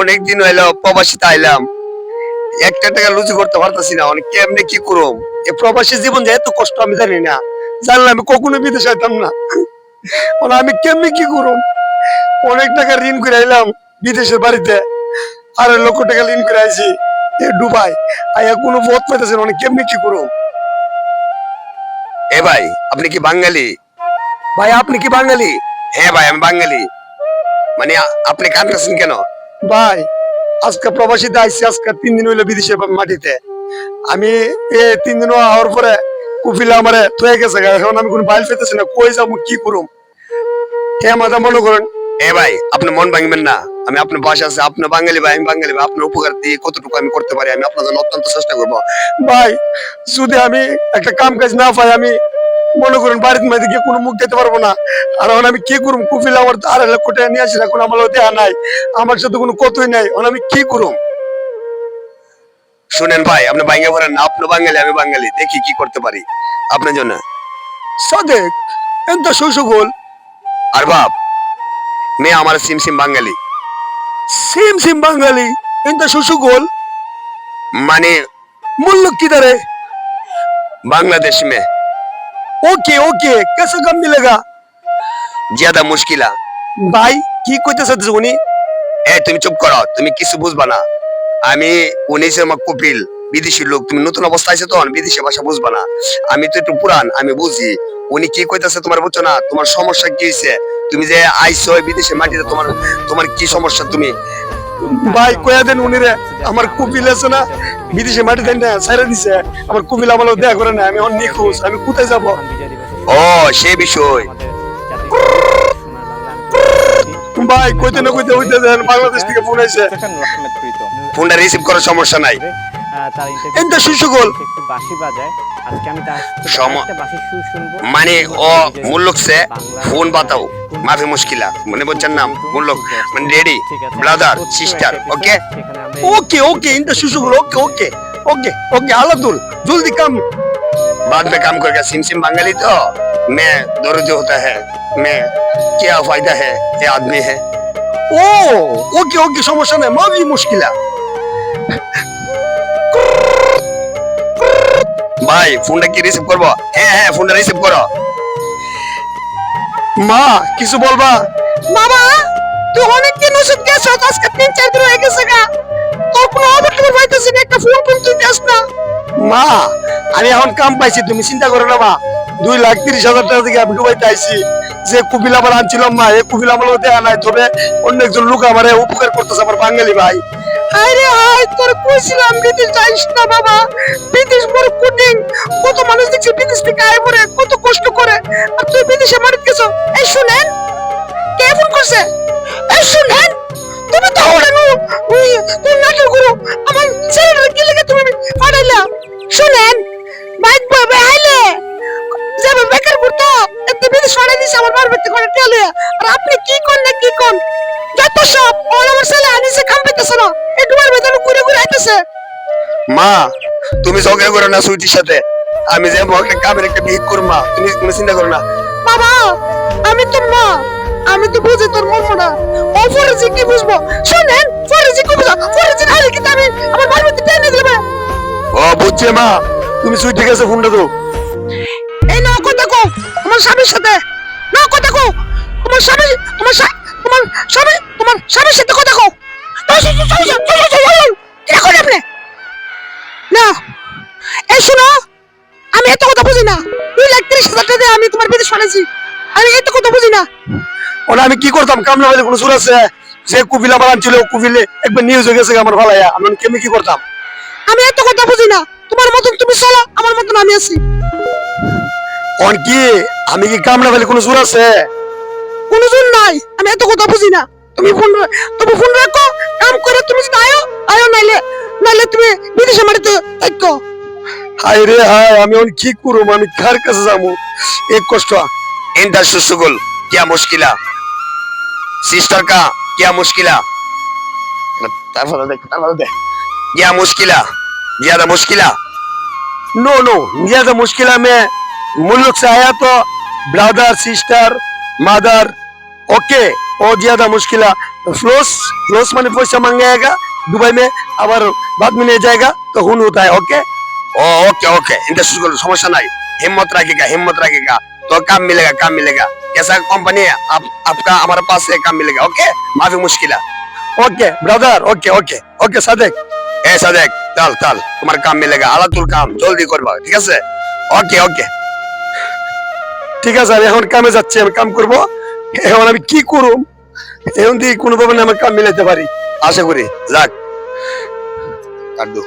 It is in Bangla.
অনেক দিন একটা টাকা লুচি করতে মানে আমি করুম? অনেক ঋণ করে আইলাম বিদেশের বাড়িতে। আর লক্ষ টাকা ঋণ করে আইছি এ ডুবাই। কোনো পাইতেছে না, কেমনে কি এ ভাই আপনি কি বাঙালি? ভাই আপনি কি বাঙালি? হ্যাঁ ভাই আমি বাঙালি। মানে আপনি কাঁদতেছেন কেন? ভাই আজকে প্রবাসীতে আইসি আজকে তিন দিন হইল বিদেশের মাটিতে। আমি তিন দিন হওয়ার পরে কুফিলা আমারে থয়ে গেছে এখন আমি কোনো বাইল পেতেছি না কই যাব কি করুম? হে মাথা মনে করেন এ ভাই আপনি মন ভাঙবেন না। আমি আপনার বাসা আছে আপনি বাঙালি ভাই আমি বাঙালি ভাই। আপনার উপকার দিয়ে কতটুকু আমি করতে পারি আমি আপনার জন্য অত্যন্ত চেষ্টা করব। ভাই যদি আমি একটা কাম কাজ না পাই আমি মনে করুন বাড়ির মধ্যে গিয়ে কোনো মুখ দিতে পারব না। আর ওখানে আমি কি করুম? কুফিল আমার আড়াই লাখ কোটি নিয়ে আসি না কোনো আমার দেহা নাই। আমার সাথে কোনো কতই নাই। ওখানে আমি কি করুম? শুনেন ভাই, আপনি বাঙ্গে বলেন না। আপনি বাঙালি, আমি বাঙালি। দেখি কি করতে পারি। আপনার জন্য। সদেক, এত সুসুগোল। আর বাপ, মেয়ে আমার সিম সিম বাঙালি। সিম সিম বাঙালি? এত সুসুগোল? মানে মূল্য কি দাঁড়ে বাংলাদেশ মেয়ে। ओके ओके कैसे कम मिलेगा ज्यादा मुश्किल है ভাই কি কইতেছ উনি এ তুমি চুপ করো তুমি কিছু বুঝবা না আমি উনি শর্মা কপিল বিদেশি লোক তুমি নতুন অবস্থা আছে তখন বিদেশি ভাষা বুঝবা না আমি তো একটু পুরান আমি বুঝি উনি কি কইতাছে তোমার বুঝছো না তোমার সমস্যা কি হয়েছে তুমি যে আইসো বিদেশে মাটিতে তোমার তোমার কি সমস্যা তুমি ভাই কয়া দেন উনি রে আমার কপিল আছে না বিদেশে মাটি দেন না সাইরা দিছে। আমার কুমিল আমলও দেয়া করে না আমি অন নিখোঁজ আমি কোথায় যাব? ও সে বিষয়। ভাই কইতে না কইতে হইতে দেন বাংলাদেশ থেকে ফোন আইছে। ফোনটা রিসিভ করার সমস্যা নাই। এনটা সুসুগোল। একটু বাঁশি বাজায়। আজকে আমি তার থেকে সম- একটা বাঁশির সুর শুনবো মানে ও মুল্লুক সে ফোন বাতাও মাফি মুশকিলা মানে বলছেন না মুল্লুক মানে রেডি ঠিক আছে। ব্রাদার প্রত্যেকটা সিস্টার episode ওকে সেখানে আমরা okay okay in सुशुगुल okay okay okay okay हालतुल जल्दी कम बाद में काम करेगा सिम सिम बंगाली तो मैं दर्द होता है मैं क्या फायदा है ये आदमी है ओ ओके ओके समस्या नहीं मैं भी मुश्किल है ভাই ফোনটা কি রিসিভ করব? হ্যাঁ হ্যাঁ ফোনটা রিসিভ করো। মা কিছু বলবা? বাবা তুই অনেক দিন ওষুধ গেছ আজকে তিন চার দিন হয়ে গেছে গা। তোর কোনো খবর টবর পাইতেছি না একটা ফোন ফোন তুই দিস না। মা আমি এখন কাম পাইছি তুমি চিন্তা করো না মা। দুই লাখ তিরিশ হাজার টাকা থেকে আমি ডুবাইতে আইছি। যে কুবিল আমার আনছিলাম মা এই কুবিল আমার দেয়া নাই তবে অন্য একজন লোক আমার উপকার করতেছে আমার বাঙালি ভাই। হায় রে হায়, তোর কইছিলাম বিদেশ যাইস না বাবা। বিদেশ বড় কঠিন কত মানুষ দেখছি বিদেশ থেকে আয় পরে কত কষ্ট করে। আর তুই বিদেশে মারিত গেছো? এই শুনেন, কে ফোন করছে? এই শুনেন, তুমি তো ওড়ানো ওই তুমি নাটক করো। আমার ছেলেটার কি লাগে তুমি পাঠাইলা? শুনেন বাইক ববে আইলে। যাবে বেকার করতো এতে বিদেশ সরাই দিছে আমার বার বেতে করে টেলে আর আপনি কি কোন না কি কোন? যত সব, ওর আমার ছেলে আনিছে, কাম পাইতেছে না। ডুবার বেতন ঘুরে ঘুরে আইতেছে। মা তুমি ঝগড়া করো না সুইটির সাথে। আমি যে একটা কামের একটা বিয়ে করমা তুমি তুমি চিন্তা করো না। বাবা আমি তো মা। আমি তো বুঝি তোর মর্মটা ও ফরেজি কি বুঝব? শুনেন ফরেজি কি বুঝো? ফরেজি না হলে কিন্তু আমি আমার বাড়িতে টেনে দেবে ও বুঝছে মা। তুমি সুইটি গেছে ফোনটা এই নাও কথা কো তোমার স্বামীর সাথে। নাও কথা তোমার স্বামী তোমার তোমার স্বামী তোমার স্বামীর সাথে কথা কো আমি তোমার বিদেশ পাঠাইছি আমি এত কথা বুঝি না। ওরা আমি কি করতাম? কামলা হইলে কোনো সুর আছে? যে কুবিলা বানান ছিল কুবিলে একবার নিউজ হয়ে গেছে আমার ভালাইয়া। আমি কেমনি কি করতাম? আমি এত কথা বুঝি না। তোমার মতন তুমি চলো আমার মতন আমি আছি। কোন কি? আমি কি কামলা হইলে কোনো সুর আছে? কোনো জোর নাই। আমি এত কথা বুঝি না। তুমি ফোন তুমি ফোন রাখো কাম করে তুমি যদি আয়ো আয়ো নাইলে নাইলে তুমি বিদেশে মারিতে থাকো। হায় রে হায় আমি এখন কি করব আমি কার কাছে যাবো এক কষ্ট ইন্টার সুসুগুল क्या मुश्किल है सिस्टर का क्या मुश्किल है तारफा दे तारफा दे क्या मुश्किल है ज्यादा मुश्किल है नो नो ज्यादा मुश्किल है मैं मुल्क से आया तो ब्रदर सिस्टर मदर ओके और ज्यादा मुश्किल है फ्लोस फ्लोस माने पैसा मांगेगा दुबई में अबर बाद में नहीं जाएगा तो हुन होता है ओके ओ ओके ओके इंडस्ट्री को समस्या नहीं हिम्मत रखेगा हिम्मत रखेगा तो काम मिलेगा काम मिलेगा कैसा कंपनी है आप आपका हमारे पास से काम मिलेगा ओके माफी मुश्किल है okay brother okay okay okay Sadek এ সাদেক চল চল তোমার কাম মিলেগা আলাতুল কাম জলদি করবা ঠিক আছে ওকে ওকে ঠিক আছে আমি এখন কামে যাচ্ছি আমি কাম করব এখন আমি কি করব এখন দিয়ে কোনোভাবে না আমার কাম মিলাতে পারি আশা করি যাক কাটু